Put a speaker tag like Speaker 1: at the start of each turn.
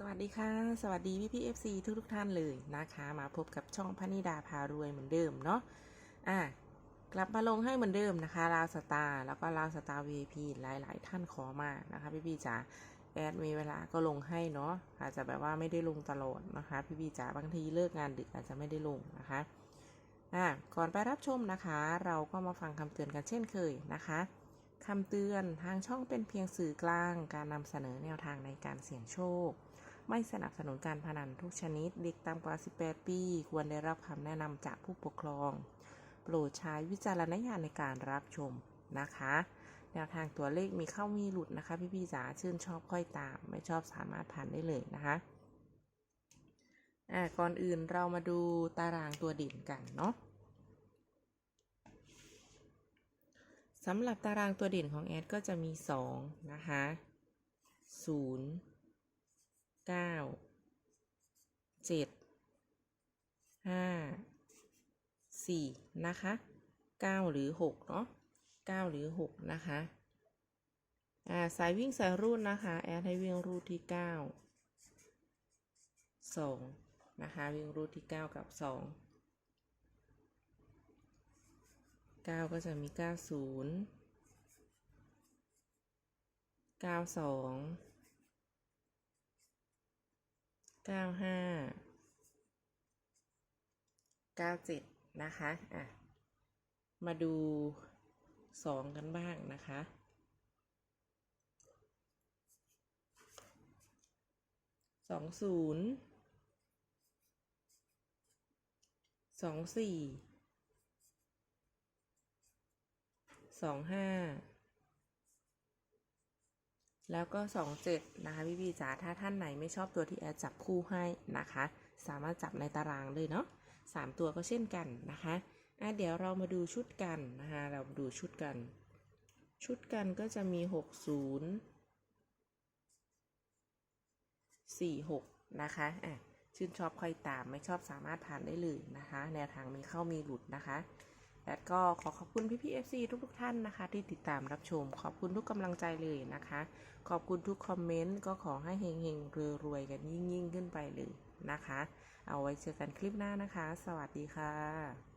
Speaker 1: สวัสดีค่ะ สวัสดีพี่พี่เอฟซีทุกทุกท่านเลยนะคะ มาพบกับช่องพนิดาพารวยเหมือนเดิมเนาะอะกลับมาลงให้เหมือนเดิมนะคะลาวสตาร์แล้วก็ลาวสตาร์ VIP หลาย ๆ ท่านขอมานะคะพี่พี่จ๋าแอดมีเวลาก็ลงให้เนาะอาจจะแบบว่าไม่ได้ลงตลอดนะคะ พี่พี่จ๋าบางทีเลิกงานดึกอาจจะไม่ได้ลงนะคะอะก่อนไปรับชมนะคะ เราก็มาฟังคำเตือนกันเช่นเคยนะคะคำเตือนทางช่องเป็นเพียงสื่อกลาง การนำเสนอแนวทางในการเสี่ยงโชค ไม่สนับสนุนการพนันทุกชนิด เด็กต่ำกว่า 18 ปี ควรได้รับคำแนะนำจากผู้ปกครอง โปรดใช้วิจารณญาณในการรับชมนะคะ แนวทางตัวเลขมีเข้ามีหลุดนะคะ พี่พี่จ๋าชื่นชอบค่อยตาม ไม่ชอบสามารถผ่านได้เลยนะคะอ่าก่อนอื่นเรามาดูตารางตัวเด่นกันเนาะสำหรับตารางตัวเด่นของแอดก็จะมี 2 นะคะ 0 เก้าเจ็ดห้าสี่นะคะเก้าหรือหกเนาะเก้าหรือหกนะคะอ่าสายวิ่งสายรูดนะคะ แอดให้วิ่งรูดที่เก้าสองนะคะวิ่งรูทที่เก้ากับสองเก้าก็จะมีเก้าศูนย์เก้าสอง เก้าห้าเก้าเจ็ดนะคะอะมาดูสองกันบ้างนะคะสองศูนย์สองสี่สองห้า แล้วก็สองเจ็ดนะคะพี่พี่ๆจ๋าถ้าท่านไหนไม่ชอบตัวที่แอดจับคู่ให้นะคะ สามารถจับในตารางเลยเนาะสามตัวก็เช่นกันนะคะอะเดี๋ยวเรามาดูชุดกันนะคะเราาดูชุดกัน ชุดกันก็จะมีหกศูนย์สี่หกนะคะอะชื่นชอบค่อยตามไม่ชอบสามารถผ่านได้เลยนะคะ แนวทางมีเข้ามีหลุดนะคะ และก็ขอขอบคุณพี่พี่เอฟซีทุกๆท่านนะคะ ที่ติดตามรับชม ขอบคุณทุกกำลังใจเลยนะคะ ขอบคุณทุกคอมเมนต์ ก็ขอให้เฮงๆรวยๆกันยิ่งๆขึ้นไปเลยนะคะ เอาไว้เจอกันคลิปหน้านะคะ สวัสดีค่ะ